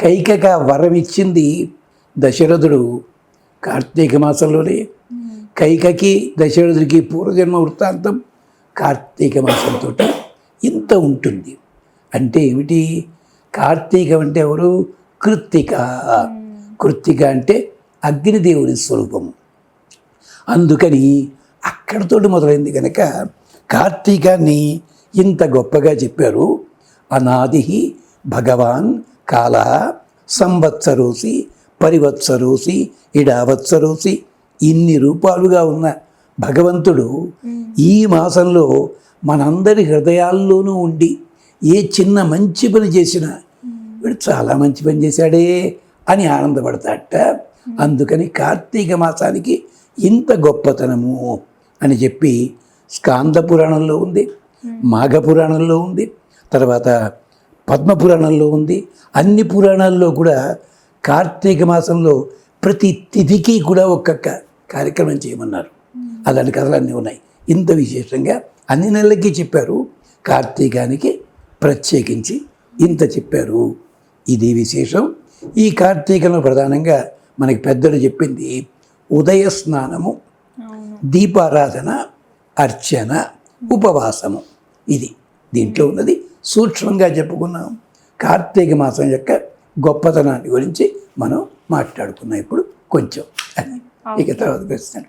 కైకక వరం ఇచ్చింది దశరథుడు కార్తీక మాసంలోనే. కైకకి దశరథుడికి పూర్వజన్మ వృత్తాంతం కార్తీక మాసంతో ఇంత ఉంటుంది. అంటే ఏమిటి? కార్తీకం అంటే ఎవరు? కృత్తిక. కృత్తిక అంటే అగ్నిదేవుని స్వరూపము. అందుకని అక్కడితోటి మొదలైంది కనుక కార్తీకాన్ని ఇంత గొప్పగా చెప్పారు. అనాది భగవాన్ కాల సంవత్సరోసి పరివత్సరోసి ఇడావత్సరోసి ఇన్ని రూపాలుగా ఉన్న భగవంతుడు ఈ మాసంలో మనందరి హృదయాల్లోనూ ఉండి ఏ చిన్న మంచి పని చేసినా వీడు చాలా మంచి పని చేశాడే అని ఆనందపడతాడట. అందుకని కార్తీక మాసానికి ఇంత గొప్పతనము అని చెప్పి స్కాంద పురాణంలో ఉంది మాఘ పురాణంలో ఉంది తర్వాత పద్మ పురాణంలో ఉంది. అన్ని పురాణాల్లో కూడా కార్తీక మాసంలో ప్రతి తిథికి కూడా ఒక్కొక్క కార్యక్రమం చేయమన్నారు. అలాంటి కథలు అన్నీ ఉన్నాయి. ఇంత విశేషంగా అన్ని నెలలకి చెప్పారు. కార్తీకానికి ప్రత్యేకించి ఇంత చెప్పారు. ఇది విశేషం. ఈ కార్తీకంలో ప్రధానంగా మనకి పెద్దలు చెప్పింది ఉదయ స్నానము దీపారాధన అర్చన ఉపవాసము. ఇది దీంట్లో ఉన్నది. సూక్ష్మంగా చెప్పుకున్నాం. కార్తీక మాసం యొక్క గొప్పతనాన్ని గురించి మనం మాట్లాడుకున్నాం ఇప్పుడు కొంచెం. అది ఇక తర్వాత ప్రశ్న